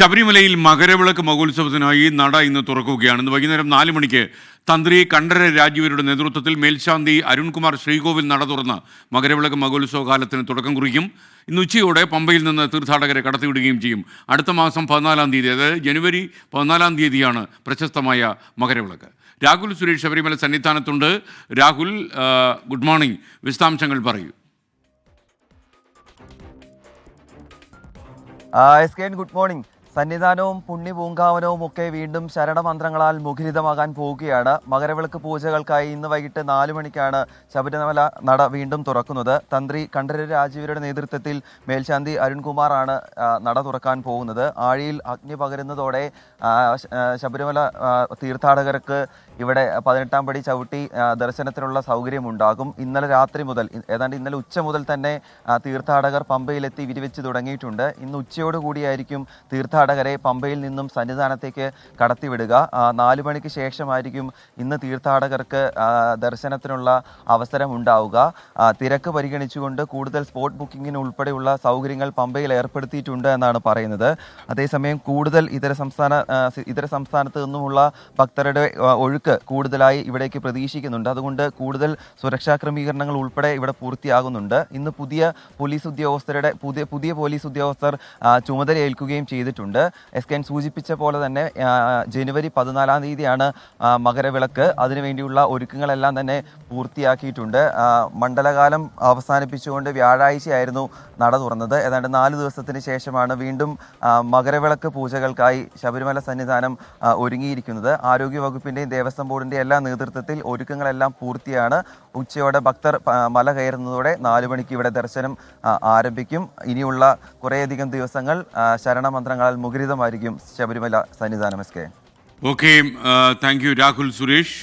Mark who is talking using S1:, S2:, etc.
S1: ശബരിമലയിൽ മകരവിളക്ക് മഹോത്സവത്തിനായി നട ഇന്ന് തുറക്കുകയാണ്. ഇന്ന് വൈകുന്നേരം നാല് മണിക്ക് തന്ത്രി കണ്ഠര രാജീവരുടെ നേതൃത്വത്തിൽ മേൽശാന്തി അരുൺകുമാർ ശ്രീകോവിൽ നട തുറന്ന് മകരവിളക്ക് മഹോത്സവ കാലത്തിന് തുടക്കം കുറിക്കും. ഇന്ന് ഉച്ചയോടെ പമ്പയിൽ നിന്ന് തീർത്ഥാടകരെ കടത്തിവിടുകയും ചെയ്യും. അടുത്ത മാസം പതിനാലാം തീയതി അതായത് ജനുവരി പതിനാലാം തീയതിയാണ് പ്രശസ്തമായ Makaravilakku. Rahul Suresh Sabarimala സന്നിധാനത്തുണ്ട്. Rahul good morning. വിശദാംശങ്ങൾ പറയൂ.
S2: S K good morning. സന്നിധാനവും പുണ്യപൂങ്കാവനവും ഒക്കെ വീണ്ടും ശരണമന്ത്രങ്ങളാൽ മുഖരിതമാകാൻ പോവുകയാണ്. മകരവിളക്ക് പൂജകൾക്കായി ഇന്ന് വൈകിട്ട് നാലു മണിക്കാണ് ശബരിമല നട വീണ്ടും തുറക്കുന്നത്. തന്ത്രി കണ്ഠര രാജീവരുടെ നേതൃത്വത്തിൽ മേൽശാന്തി അരുൺകുമാറാണ് നട തുറക്കാൻ പോകുന്നത്. ആഴിയിൽ അഗ്നി പകരുന്നതോടെ ശബരിമല തീർത്ഥാടകർക്ക് ഇവിടെ പതിനെട്ടാം പടി ചവിട്ടി ദർശനത്തിനുള്ള സൗകര്യമുണ്ടാകും. ഇന്നലെ രാത്രി മുതൽ ഏതാണ്ട് ഇന്നലെ ഉച്ച മുതൽ തന്നെ തീർത്ഥാടകർ പമ്പയിലെത്തി വിരിവെച്ച് തുടങ്ങിയിട്ടുണ്ട്. ഇന്ന് ഉച്ചയോടുകൂടിയായിരിക്കും തീർത്ഥാടകരെ പമ്പയിൽ നിന്നും സന്നിധാനത്തേക്ക് കടത്തിവിടുക. നാലു മണിക്ക് ശേഷമായിരിക്കും ഇന്ന് തീർത്ഥാടകർക്ക് ദർശനത്തിനുള്ള അവസരം ഉണ്ടാവുക. തിരക്ക് പരിഗണിച്ചുകൊണ്ട് കൂടുതൽ സ്പോട്ട് ബുക്കിങ്ങിന് ഉൾപ്പെടെയുള്ള സൗകര്യങ്ങൾ പമ്പയിൽ ഏർപ്പെടുത്തിയിട്ടുണ്ട് എന്നാണ് പറയുന്നത്. അതേസമയം കൂടുതൽ ഇതര സംസ്ഥാന ഇതര സംസ്ഥാനത്ത് നിന്നുമുള്ള ഭക്തരുടെ ഒഴുക്ക് കൂടുതലായി ഇവിടേക്ക് പ്രതീക്ഷിക്കുന്നുണ്ട്. അതുകൊണ്ട് കൂടുതൽ സുരക്ഷാ ക്രമീകരണങ്ങൾ ഉൾപ്പെടെ ഇവിടെ പൂർത്തിയാകുന്നുണ്ട്. ഇന്ന് പുതിയ പോലീസ് ഉദ്യോഗസ്ഥരുടെ പുതിയ പുതിയ പോലീസ് ഉദ്യോഗസ്ഥർ ചുമതലയേൽക്കുകയും ചെയ്തിട്ടുണ്ട്. എസ് കെ സൂചിപ്പിച്ച പോലെ തന്നെ ജനുവരി പതിനാലാം തീയതിയാണ് മകരവിളക്ക്. അതിനുവേണ്ടിയുള്ള ഒരുക്കങ്ങളെല്ലാം തന്നെ പൂർത്തിയാക്കിയിട്ടുണ്ട്. മണ്ഡലകാലം അവസാനിപ്പിച്ചുകൊണ്ട് വ്യാഴാഴ്ചയായിരുന്നു നട തുറന്നത്. ഏതാണ്ട് നാല് ദിവസത്തിന് ശേഷമാണ് വീണ്ടും മകരവിളക്ക് പൂജകൾക്കായി ശബരിമല സന്നിധാനം ഒരുങ്ങിയിരിക്കുന്നത്. ആരോഗ്യ വകുപ്പിന്റെയും ദേവസ്വം ബോർഡിന്റെയും എല്ലാ നേതൃത്വത്തിൽ ഒരുക്കങ്ങളെല്ലാം പൂർത്തിയാണ്. ഉച്ചയോടെ ഭക്തർ മല കയറുന്നതോടെ നാലു മണിക്ക് ഇവിടെ ദർശനം ആരംഭിക്കും. ഇനിയുള്ള കുറേയധികം ദിവസങ്ങൾ ശരണമന്ത്രങ്ങളാൽ മുഖരിതമായിരിക്കും Sabarimala Sannidhanam S K.
S1: Okay thank you Rahul Suresh